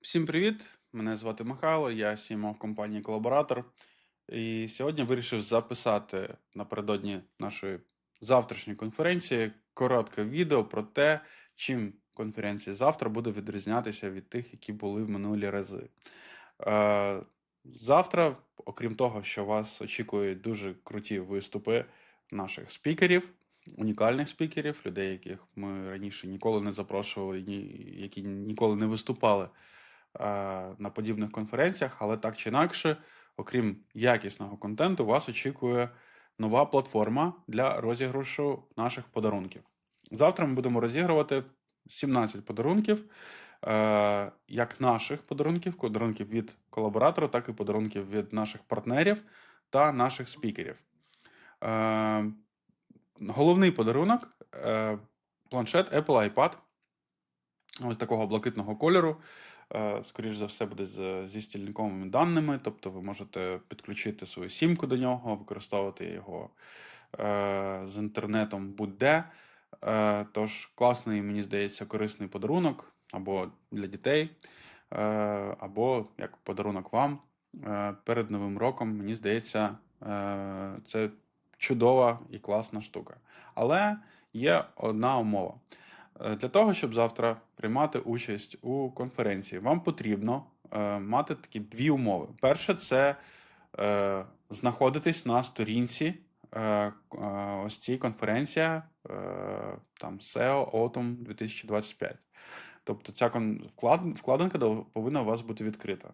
Всім привіт! Мене звати Михайло, я CMO в компанії Колаборатор. І сьогодні вирішив записати напередодні нашої завтрашньої конференції коротке відео про те, чим конференція завтра буде відрізнятися від тих, які були в минулі рази. Е, Завтра, окрім того, що вас очікують дуже круті виступи наших спікерів, унікальних спікерів, людей, яких ми раніше ніколи не запрошували, які ніколи не виступали на подібних конференціях, але так чи інакше, окрім якісного контенту, вас очікує нова платформа для розіграшу наших подарунків. Завтра ми будемо розігрувати 17 подарунків, е, як наших подарунків, подарунків від колаборатора, так і подарунків від наших партнерів та наших спікерів. Е, Головний подарунок е, планшет Apple iPad ось такого блакитного кольору. Е, Скоріш за все, буде зі стільниковими даними, тобто ви можете підключити свою сімку до нього, використовувати його е, з інтернетом будь-де. Е, Тож класний, мені здається, корисний подарунок або для дітей, або як подарунок вам перед Новим роком. Мені здається, це чудова і класна штука. Але є одна умова. Е, Для того, щоб завтра приймати участь у конференції, вам потрібно е, мати такі дві умови. Перше, це е, знаходитись на сторінці ось цій конференція там SEO Autumn 2025. Тобто ця вкладинка повинна у вас бути відкрита.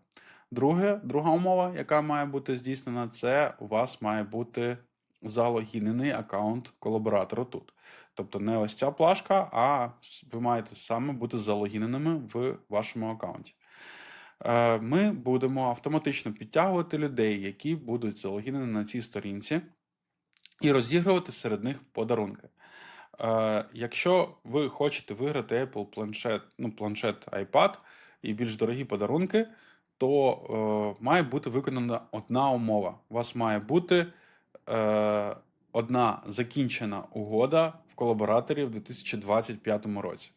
Друге, друга умова, яка має бути здійснена, це у вас має бути залогінений аккаунт колаборатора тут. Тобто не ось ця плашка, а ви маєте саме бути залогіненими в вашому аккаунті. Е, Ми будемо автоматично підтягувати людей, які будуть залогінені на цій сторінці, і розігрувати серед них подарунки. Е, Якщо ви хочете виграти Apple планшет, ну, планшет iPad і більш дорогі подарунки, то е, має бути виконана одна умова. У вас має бути е, одна закінчена угода в колабораторі в 2025 році.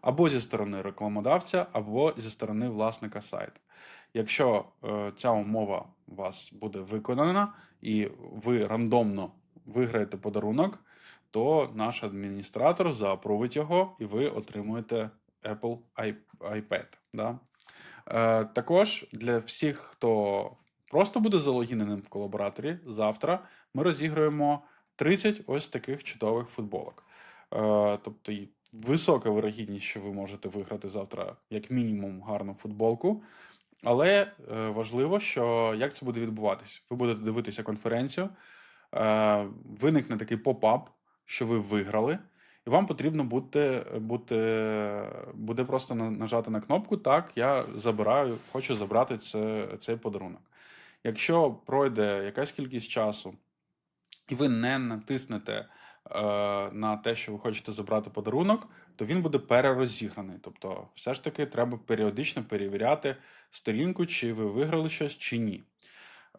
Або зі сторони рекламодавця, або зі сторони власника сайту. Якщо е, ця умова у вас буде виконана, і ви рандомно виграєте подарунок, то наш адміністратор заапрувить його, і ви отримуєте Apple iPad. Да? Е, також для всіх, хто просто буде залогіненим в колабораторі, завтра ми розіграємо 30 ось таких чудових футболок. Е, тобто висока вирогідність, що ви можете виграти завтра, як мінімум, гарну футболку. Але е, важливо, що як це буде відбуватись. Ви будете дивитися конференцію, е, виникне такий поп-ап, що ви виграли, і вам потрібно буде, буде, буде просто нажати на кнопку Так, я забираю, хочу забрати це, цей подарунок. Якщо пройде якась кількість часу, і ви не натиснете е, на те, що ви хочете забрати подарунок, то він буде перерозіграний. Тобто, все ж таки, треба періодично перевіряти сторінку, чи ви виграли щось, чи ні.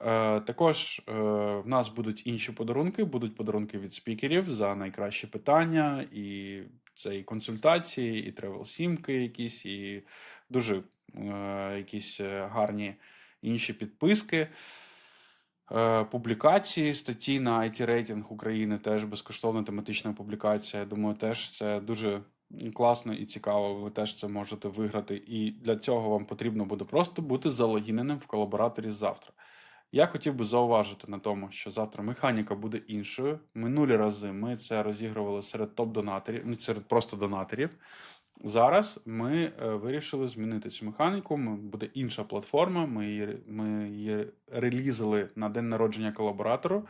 Е, також е, в нас будуть інші подарунки, будуть подарунки від спікерів за найкращі питання, і це і консультації, і тревел-сімки якісь, і дуже е, якісь е, гарні інші підписки. Е, Публікації, статті на IT рейтинг України, теж безкоштовна тематична публікація. Я думаю, теж це дуже класно і цікаво. Ви теж це можете виграти. І для цього вам потрібно буде просто бути залогіненим в колабораторі завтра. Я хотів би зауважити на тому, що завтра механіка буде іншою. Минулі рази ми це розігрували серед топ-донаторів, ну серед просто донаторів. Зараз ми е, вирішили змінити цю механіку. Буде інша платформа. Ми її, ми її релізили на день народження колаборатору.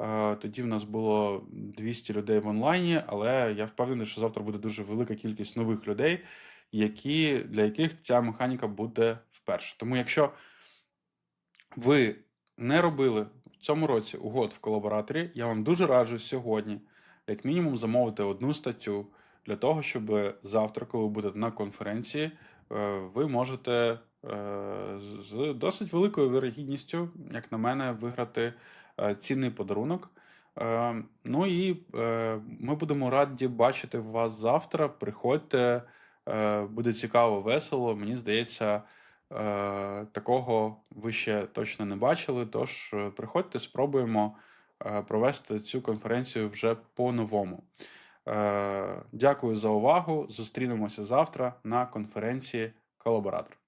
Е, тоді в нас було 200 людей в онлайні, але я впевнений, що завтра буде дуже велика кількість нових людей, які, для яких ця механіка буде вперше. Тому якщо ви не робили в цьому році угод в колабораторі, я вам дуже раджу сьогодні, як мінімум, замовити одну статтю для того, щоб завтра, коли ви будете на конференції, е, ви можете е, з досить великою вирогідністю, як на мене, виграти е, цінний подарунок. Ну і ми будемо раді бачити вас завтра. Приходьте, буде цікаво, весело. Мені здається, такого ви ще точно не бачили. Тож приходьте, спробуємо провести цю конференцію вже по-новому. Е, дякую за увагу. Зустрінемося завтра на конференції Колаборатор.